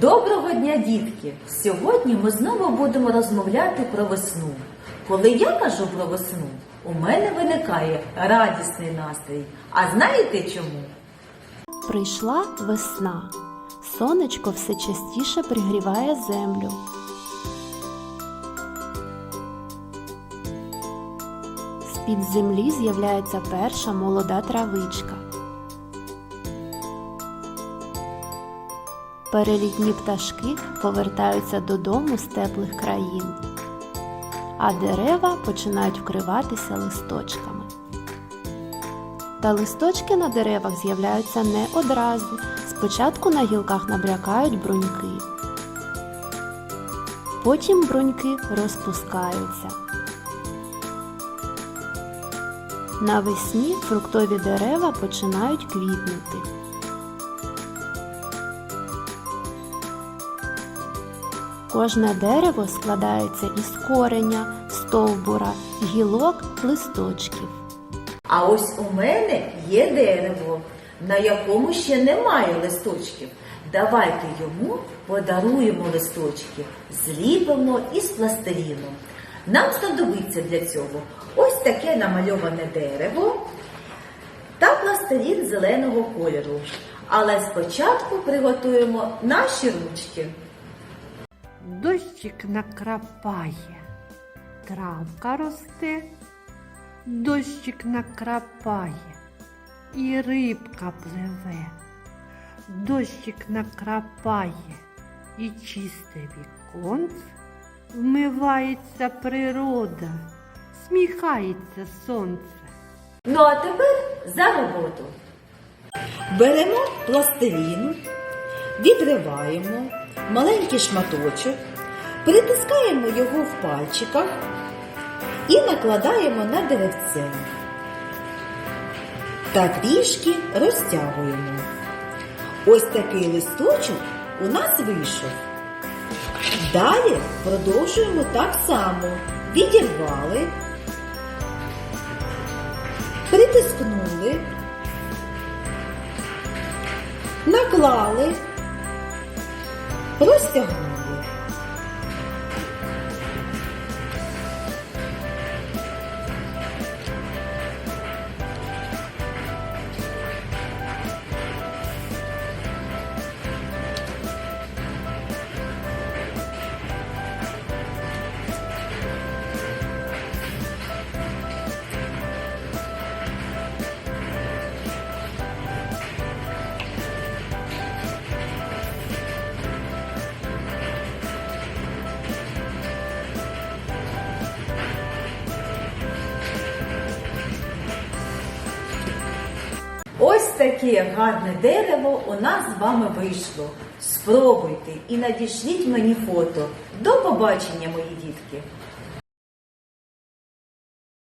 Доброго дня, дітки! Сьогодні ми знову будемо розмовляти про весну. Коли я кажу про весну, у мене виникає радісний настрій. А знаєте чому? Прийшла весна. Сонечко все частіше пригріває землю. З-під землі з'являється перша молода травичка. Перелітні пташки повертаються додому з теплих країн, а дерева починають вкриватися листочками. Та листочки на деревах з'являються не одразу. Спочатку на гілках набрякають бруньки. Потім бруньки розпускаються. Навесні фруктові дерева починають квітнути. Кожне дерево складається із кореня, стовбура, гілок, листочків. А ось у мене є дерево, на якому ще немає листочків. Давайте йому подаруємо листочки, зліпимо із пластиліну. Нам знадобиться для цього ось таке намальоване дерево та пластилін зеленого кольору. Але спочатку приготуємо наші ручки. Дощик накрапає, травка росте, дощик накрапає, і рибка пливе, дощик накрапає, і чисте віконце, вмивається природа, сміхається сонце. Ну а тепер за роботу. Беремо пластилін, відриваємо маленький шматочок, притискаємо його в пальчиках і накладаємо на деревце. Та трішки розтягуємо. Ось такий листочок у нас вийшов. Далі продовжуємо так само. Відірвали, притискнули, наклали, розтягнули. Таке гарне дерево у нас з вами вийшло. Спробуйте і надішліть мені фото. До побачення, мої дітки!